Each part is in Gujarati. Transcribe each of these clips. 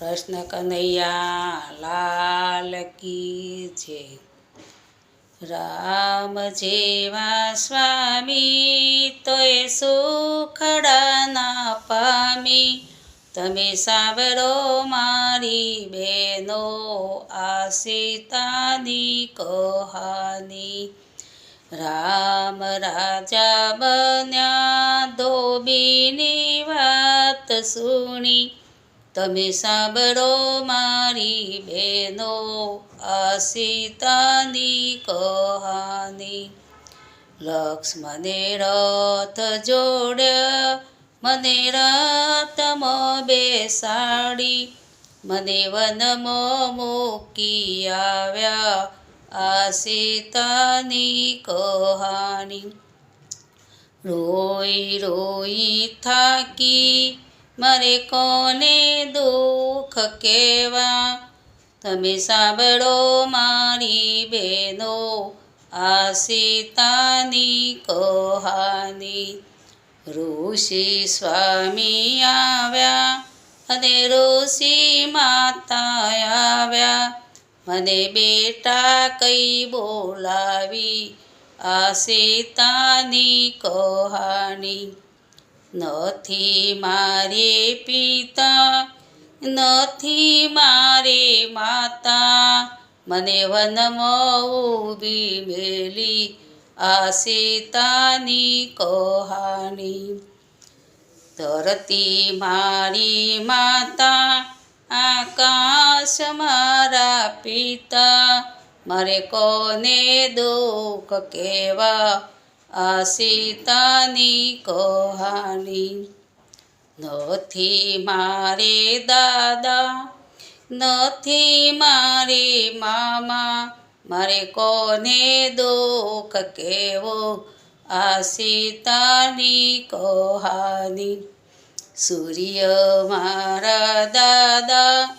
કૃષ્ણ કનૈયા, લાલ કી છે રામ જેવા સ્વામી, તોય સુખડા ના પામી. તમે સાંભળો મારી બેનો આ સીતાની કહાની. રામ રાજા બન્યા, ધોબીની વાત સુણી. તમે સાંભળો મારી બેનો આ સીતાની કહાની. લક્ષ્મણે રથ જોડ્યા, મને રથમાં બેસાડી, મને વનમાં મૂકી આવ્યા આ સીતાની કહાની. રોઈ રોઈ થાકી મારે કોને દુઃખ કેવા? તમે સાંભળો મારી બેનો આ સીતાની કહાની. ઋષિ સ્વામી આવ્યા અને ઋષિ માતા આવ્યા. મને બેટા કઈ બોલાવી આ સીતાની કહાની. નથી મારે પિતા, નથી મારે માતા. મને વનમાં ઊભી મેલી આ સીતાની કહાની. ધરતી મારી માતા, આકાશ મારા પિતા. મારે કોને દુઃખ કહેવા આ સીતાની કહાની. નથી મારે દાદા, નથી મારે મામા, મારે કોને દુઃખ કેવો આ સીતાની કહાની. સૂર્ય મારા દાદા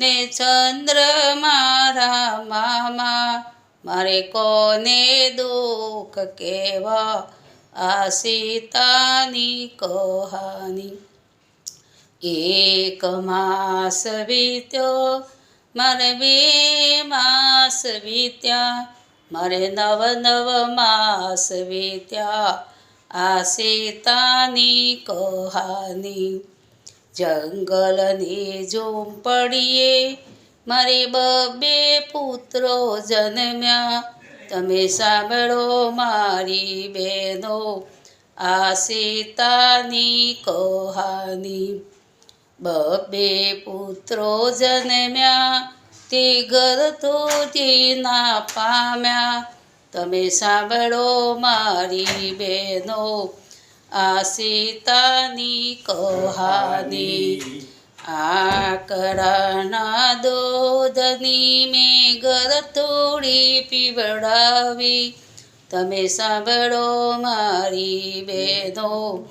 ને ચંદ્ર મારા મામા મારે કોને દુઃખ કેવા આ સીતાની કહાની? એક માસ વીત્યો, મારે બે માસ વીત્યા, મારે નવ નવ માસ વીત્યા આ સીતાની કહાની. જંગલની ઝૂંપડીએ મારે બબે પુત્રો જન્મ્યા. તમે સાંભળો મારી બહેનો, આ સીતાની કહાની. બબે પુત્રો જન્મ્યા તે ગરતોથી ના પામ્યા. તમે સાંભળો મારી બહેનો, આ સીતાની કહાની. આકરાના દોધની મેં ઘર તોડી પીવડાવી. તમે સાંભળો મારી બેનો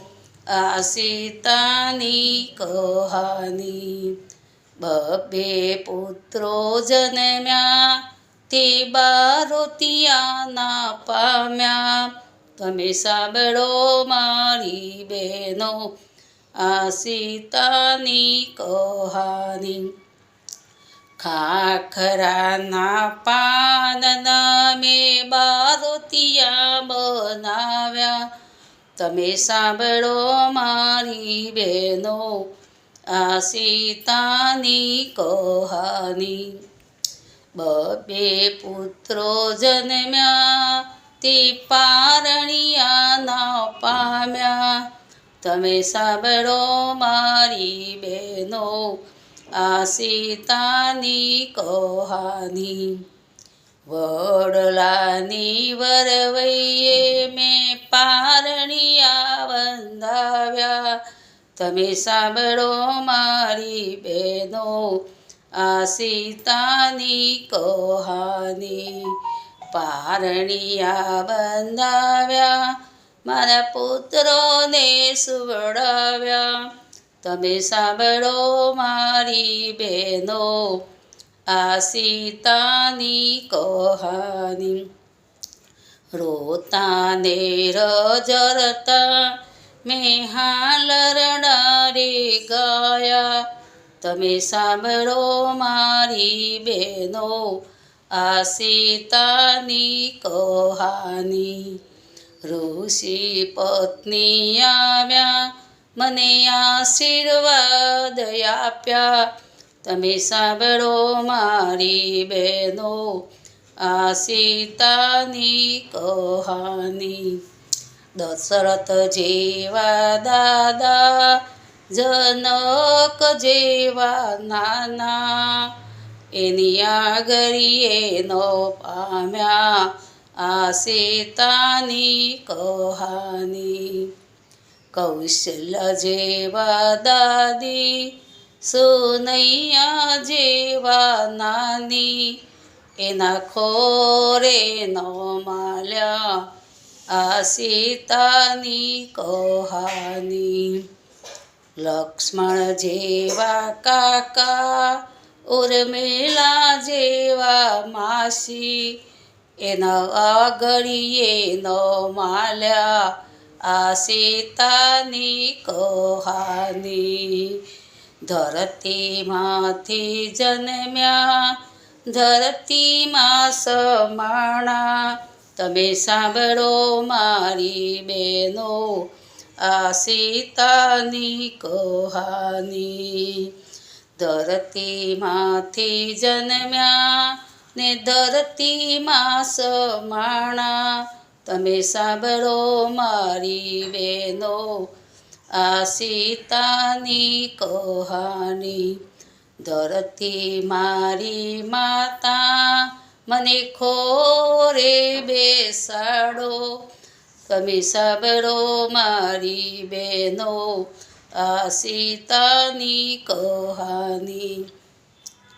આ સીતાની કહાની. બબે પુત્રો જન્મ્યા, તે બારોતિયાના પામ્યા. તમે સાંભળો મારી બહેનો આ સીતાની કહાની ખાખરાના પાનના મેં બારોતિયા બનાવ્યા તમે સાંભળો મારી બહેનો આ સીતાની કહાની બબે પુત્રો જન્મ્યા તે પારણિયાના પામ્યા તમે સાંભળો મારી બહેનો આ સીતાની કહાની. વડલાની વરવૈયે મેં પારણિયા બંધાવ્યા. તમે સાંભળો મારી બહેનો આ સીતાની કહાની. પારણિયા બંધાવ્યા મારા પુત્રોને સુવડાવ્યા. તમે સાંભળો મારી બહેનો, આ સીતાની કહાની. રોતા ને રજરતા મેં હાલ ગાયા. તમે સાંભળો મારી બહેનો, આ સીતાની કહાની. ઋષિ પત્ની આવ્યા, મને આશીર્વાદ આપ્યા. તમે સાંભળો મારી બહેનો આ સીતાની કહાની. દશરથ જેવા દાદા, જનક જેવા નાના. એની આગળીએ ન પામ્યા. આ સીતાની કહાની કૌશલ્ય જેવા દાદી સુનૈયા જેવા નાની એના ખોરે ન માલ્યા આ સીતાની કહાની લક્ષ્મણ જેવા કાકા ઉર્મિલા જેવા માસી એના આગળીએ ન માલ્યા આ સીતાની કહાની. ધરતીમાંથી જન્મ્યા, ધરતીમાં સમાણા. તમે સાંભળો મારી બહેનો, આ સીતાની કહાની. ધરતીમાંથી જન્મ્યા ને ધરતીમાં સમાણા. તમે સાંભળો મારી બહેનો આ સીતાની કહાની. ધરતી મારી માતા, મને ખોરે બેસાડો. તમે સાંભળો મારી બહેનો આ સીતાની કહાની.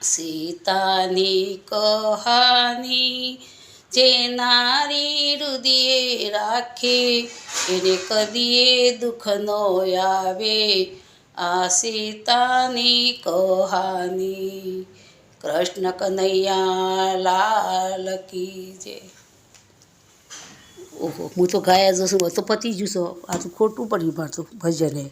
સીતાની કહાની જે નારી રુદિયે રાખે, એને કદીએ દુઃખ નો આવે. આ સીતાની કહાની. કૃષ્ણ કનૈયા લાલ જય. ઓહો, હું તો ગાયા જશું તો પતી જશો આ તો ખોટું પડ્યું મારતું ભજને.